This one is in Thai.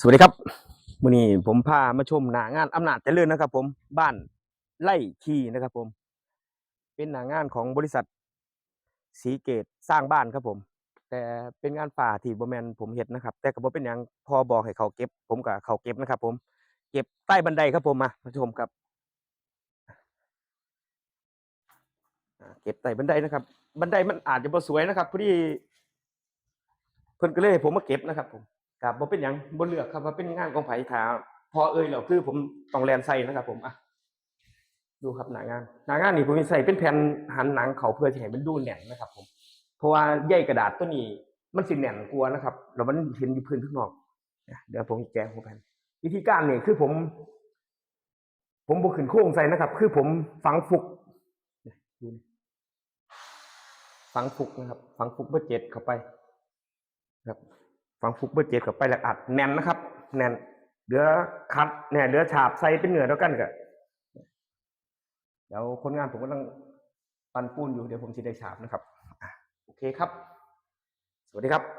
สวัสดีครับวันนี้ผมพามาชมหนางานอำนาจเจริญนะครับ ผมบ้านไล่คีนะครับ ผม เป็นหนางานของบริษัทสีเกตสร้างบ้านครับผม แต่เป็นงานฝ่าที่บแมนผมเฮ็ดนะครับ แต่ก็บ่เป็นหยังพอบอกให้เขาเก็บ ผมก็เขาเก็บนะครับ ผม เก็บใต้บันไดครับผมมามาชมครับเก็บใต้บันไดนะครับ บันไดมันอาจจะบ่สวยนะครับพอดีเพิ่นก็เลยให้ผมมาเก็บนะครับ ผม ครับบ่เป็นหยังบ่เลือกครับว่าเป็นงานของไผถ้าพอเอ่ยแล้วคือผมต้องแลนใส่นะครับ ผมอะดูครับหน้างานหน้างานนี่ผมใส่เป็นแผ่นหันหนังเขาเพื่อที่ให้มันดูแน่นนะครับ ผม เพราะว่าใยกระดาษตัวนี้ มันสิแน่นกลัวนะครับแล้วมันเห็นอยู่พื้นข้างนอกเดี๋ยวผมแกะหัวแผ่นวิธีการนี่คือผม ผมบ่ขึ้นโค้งใส่นะครับ คือผมฝังฟุกเนี่ยดูนี่ฝังฟุกนะครับ ฝังฟุกเบอร์เจ็ดเข้าไปครับ ฟังฟุกเบอร์เจ็ดกับไปแล้วอัดแน่นนะครับ แน่นเดือคัดเนี่ยเดือฉาบใส่เป็นเหนือแล้วกันก็เดี๋ยวคนงานผมก็ต้องปันปูนอยู่เดี๋ยวผมจะได้ฉาบนะครับโอเคครับ สวัสดีครับ